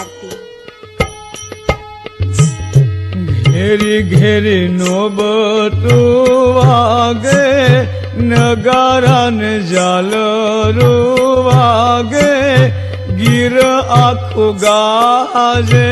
આરતી ઘેરી ઘેરી નોબતું વાગે નગારાને જાલ વાગે ગીર આખું ગાજે.